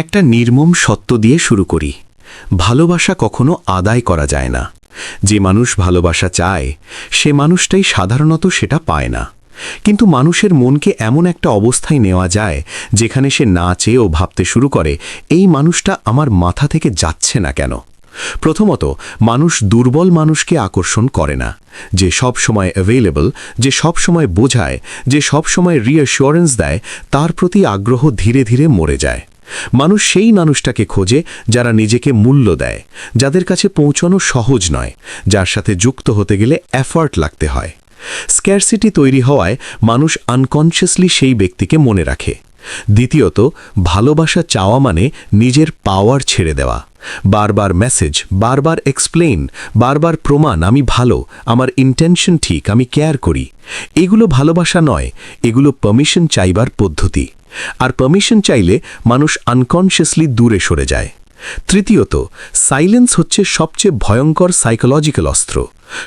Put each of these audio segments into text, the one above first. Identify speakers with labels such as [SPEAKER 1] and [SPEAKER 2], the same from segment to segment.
[SPEAKER 1] একটা নির্মম সত্য দিয়ে শুরু করি। ভালোবাসা কখনো আদায় করা যায় না। যে মানুষ ভালোবাসা চায়, সে মানুষটাই সাধারণত সেটা পায় না। কিন্তু মানুষের মনকে এমন একটা অবস্থায় নেওয়া যায়, যেখানে সে না চেয়েও ভাবতে শুরু করে, এই মানুষটা আমার মাথা থেকে যাচ্ছে না কেন? প্রথমত, মানুষ দুর্বল মানুষকে আকর্ষণ করে না, যে সব সময় অ্যাভেলেবল যে সব সময় বোঝায়, যে সব সময় রিঅ্যাসিওরেন্স দেয়, তার প্রতি আগ্রহ ধীরে ধীরে মরে যায়। মানুষ সেই মানুষটাকে খোঁজে যারা নিজেকে মূল্য দেয়, যাদের কাছে পৌঁছানো সহজ নয়, যার সাথে যুক্ত হতে গেলে এফার্ট লাগতে হয়। স্ক্যারসিটি তৈরি হওয়ায় মানুষ আনকনশিয়াসলি সেই ব্যক্তিকে মনে রাখে। দ্বিতীয়ত, ভালোবাসা চাওয়া মানে নিজের পাওয়ার ছেড়ে দেওয়া। বারবার মেসেজ বারবার এক্সপ্লেন বারবার প্রমাণ, আমি ভালো, আমার ইন্টেনশন ঠিক, আমি কেয়ার করি। এগুলো ভালোবাসা নয়, এগুলো পারমিশন চাইবার পদ্ধতি। আর পারমিশন চাইলে মানুষ আনকনশিয়াসলি দূরে সরে যায়। তৃতীয়ত সাইলেন্স হচ্ছে সবচেয়ে ভয়ঙ্কর সাইকোলজিক্যাল অস্ত্র।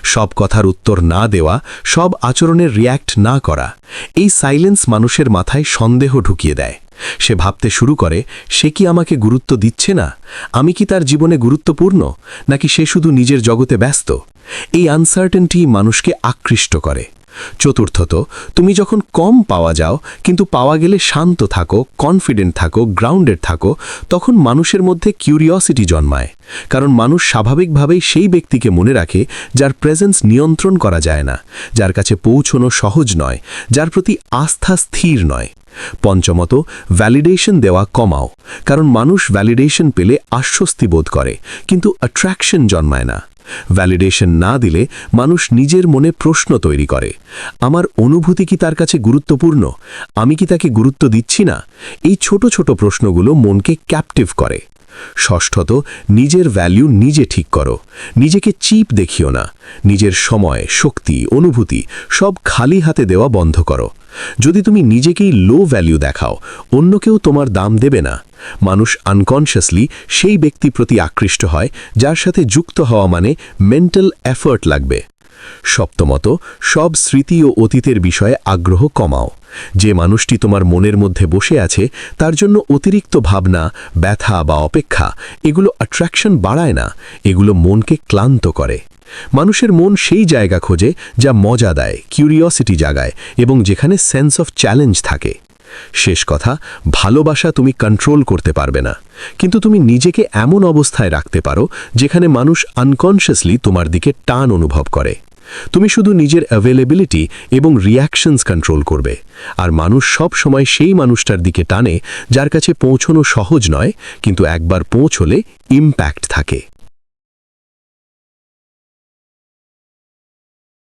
[SPEAKER 1] সব কথার উত্তর না দেওয়া, সব আচরণের রিয়্যাক্ট না করা, এই সাইলেন্স মানুষের মাথায় সন্দেহ ঢুকিয়ে দেয়। সে ভাবতে শুরু করে, সে কি আমাকে গুরুত্ব দিচ্ছে না? আমি কি তার জীবনে গুরুত্বপূর্ণ? নাকি সে শুধু নিজের জগতে ব্যস্ত? এই আনসার্টেনটি মানুষকে আকৃষ্ট করে। চতুর্থত, তুমি যখন কম পাওয়া যাও, কিন্তু পাওয়া গেলে শান্ত থাকো কনফিডেন্ট থাকো গ্রাউন্ডেড থাকো, তখন মানুষের মধ্যে কিউরিয়সিটি জন্মায়। কারণ মানুষ স্বাভাবিকভাবেই সেই ব্যক্তিকে মনে রাখে, যার প্রেজেন্স নিয়ন্ত্রণ করা যায় না, যার কাছে পৌঁছনো সহজ নয়, যার প্রতি আস্থা স্থির নয়। পঞ্চমত ভ্যালিডেশন দেওয়া কমাও। কারণ মানুষ ভ্যালিডেশন পেলে আশ্বস্তি বোধ করে, কিন্তু অ্যাট্রাকশন জন্মায় না। ভ্যালিডেশন না দিলে মানুষ নিজের মনে প্রশ্ন তৈরি করে, আমার অনুভূতি কি তার কাছে গুরুত্বপূর্ণ? আমি কি তাকে গুরুত্ব দিচ্ছি না? এই ছোট ছোট প্রশ্নগুলো মনকে ক্যাপটিভ করে। ষষ্ঠত, নিজের ভ্যালু নিজে ঠিক করো। নিজেকে চিপ দেখিও না। নিজের সময়, শক্তি, অনুভূতি সব খালি হাতে দেওয়া বন্ধ করো। যদি তুমি নিজেকেই লো ভ্যালু দেখাও অন্য কেউ তোমার দাম দেবে না। মানুষ আনকনশিয়াসলি সেই ব্যক্তি প্রতি আকৃষ্ট হয়, যার সাথে যুক্ত হওয়া মানে মেন্টাল এফার্ট লাগবে। সপ্তমত, সব স্মৃতি ও অতীতের বিষয়ে আগ্রহ কমাও। যে মানুষটি তোমার মনের মধ্যে বসে আছে, তার জন্য অতিরিক্ত ভাবনা, ব্যথা বা অপেক্ষা, এগুলো অ্যাট্রাকশন বাড়ায় না, এগুলো মনকে ক্লান্ত করে। মানুষের মন সেই জায়গা খোঁজে যা মজা দেয় কিউরিয়সিটি জাগায় এবং যেখানে সেন্স অফ চ্যালেঞ্জ থাকে। শেষ কথা, ভালোবাসা তুমি কন্ট্রোল করতে পারবে না। কিন্তু তুমি নিজেকে এমন অবস্থায় রাখতে পারো, যেখানে মানুষ আনকনশিয়াসলি তোমার দিকে টান অনুভব করে। তুমি শুধু নিজের অ্যাভেলেবিলিটি এবং রিয়াকশনস কন্ট্রোল করবে, আর মানুষ সব সময় সেই মানুষটার দিকে টানে, যার কাছে পৌঁছনো সহজ নয়, কিন্তু একবার পৌঁছলে ইম্প্যাক্ট থাকে।